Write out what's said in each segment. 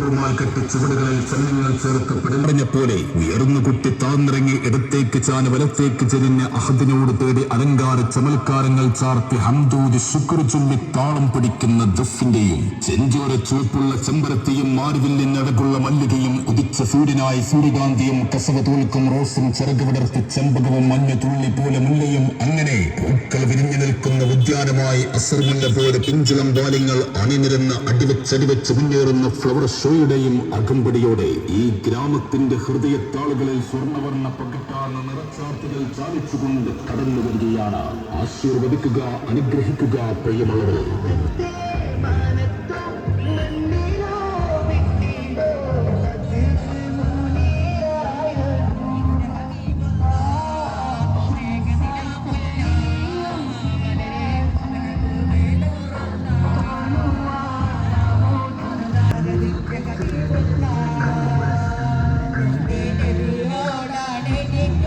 കെട്ട് ചുവടുകളിൽ ചലനങ്ങൾ ചേർത്ത് പിടഞ്ഞ പോലെ ഉയർന്നു കുട്ടി താന്നിറങ്ങി ഇടത്തേക്ക് ചാന് വലത്തേക്ക് ചെരിഞ്ഞ അഹദിനോട് തേടി അലങ്കാര ചമൽക്കാരങ്ങൾ ചാർത്തി ഹംദൂദ് ശുക്ർ ചൊല്ലി താളം പിടിക്കുന്ന ദഫിന്റെയും ചെഞ്ചോര ചുവപ്പുള്ള ചെമ്പരത്തിയും മാരുവില്ലിൻ അഴകുള്ള മല്ലികയും ഉദിച്ച സൂര്യനായി സൂര്യകാന്തിയും കസവ തോൽക്കും റോസും ചിറക് വിടർത്തി ചെമ്പകവും മഞ്ഞ തുള്ളി പോലെ മുല്ലയും അങ്ങനെ പൂക്കൾ വിരിഞ്ഞു നിൽക്കുന്ന ഉദ്യാനമായി അസർമുല്ല പോലെ പിഞ്ചുളം ബാല്യങ്ങൾ അണിനിരന്ന് അടിവെച്ചടിവെച്ച് മുന്നേറുന്ന ഫ്ലവർ ഷോയുടെയും അകമ്പടിയോടെ ഈ ഗ്രാമത്തിന്റെ ഹൃദയത്താളുകളിൽ സ്വർണവർണ പകിട്ടാർന്ന നിറച്ചാർത്തുകൾ ചാലിച്ചുകൊണ്ട് കടന്നു വരികയാണ് ആശീർവദിക്കുക അനുഗ്രഹിക്കുക പ്രിയമുള്ളവരെ.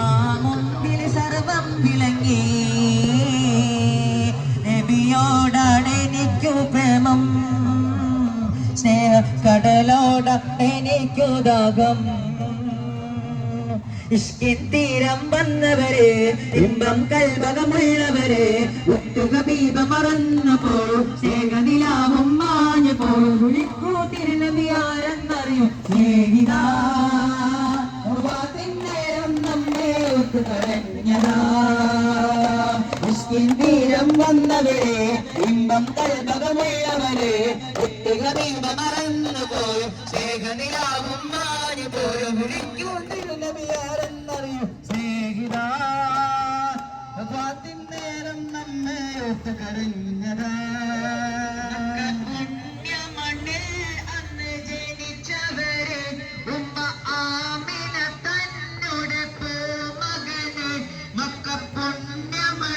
ആ മുമ്പിൽ സർവം വിളങ്ങി. നബിയോടാണ് എനിക്കു പ്രേമം. സ്നേഹ കടലോട് എനിക്കു ദാഹം. ഇഷ്കിൻ തീരം വന്നവരെ ഇമ്പം കൽവകമുള്ളവരെ ഒത്തുകബീപ മറന്നപ്പോൾ സ്നേഹനിലാവും മാഞ്ഞു പോയി വിളിക്കൂ തിരുനബിയാരെന്നറിയും സ്നേഹിതാ ഒത്തു കരഞ്ഞതാ ഇഷ്കിൻ തീരം വന്നവരെ ഇമ്പം കൽവകമുള്ളവരെ ഒത്തുകബീപ മറന്നു പോയി സ്നേഹനിലാവും മാഞ്ഞു പോയി വിളിക്കൂ സ്നേഹിതാ നേരം നമ്മെ ഒത്തു കരഞ്ഞതാ